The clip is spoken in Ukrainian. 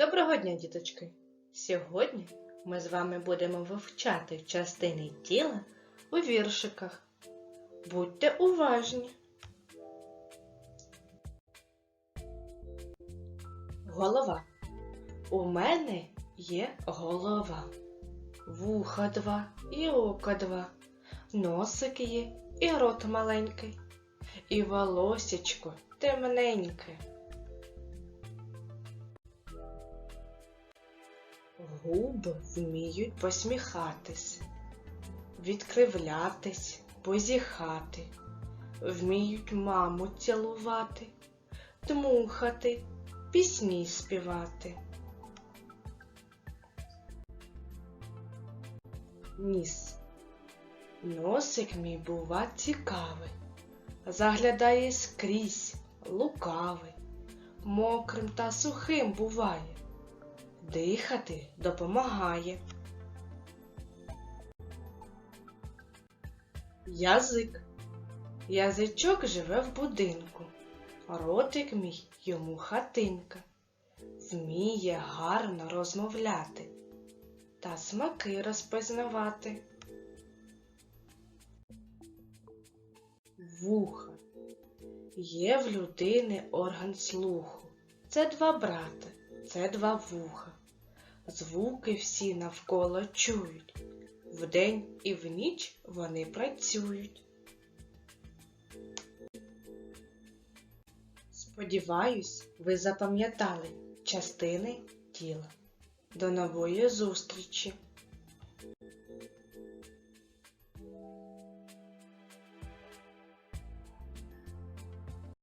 Доброго дня, діточки! Сьогодні ми з вами будемо вивчати частини тіла у віршиках. Будьте уважні. Голова. У мене є голова. Вуха два і око два. Носик є і рот маленький. І волосячко темненьке. Губи вміють посміхатись, відкривлятись, позіхати, вміють маму цілувати, дмухати, пісні співати. Ніс. Носик мій бува цікавий, заглядає скрізь, лукавий, мокрим та сухим буває дихати допомагає. Язик. Язичок живе в будинку, ротик мій йому хатинка, вміє гарно розмовляти та смаки розпізнавати. Вуха. Є в людини орган слуху. Це два брата, це два вуха. Звуки всі навколо чують. Вдень і в ніч вони працюють. Сподіваюсь, ви запам'ятали частини тіла. До нової зустрічі!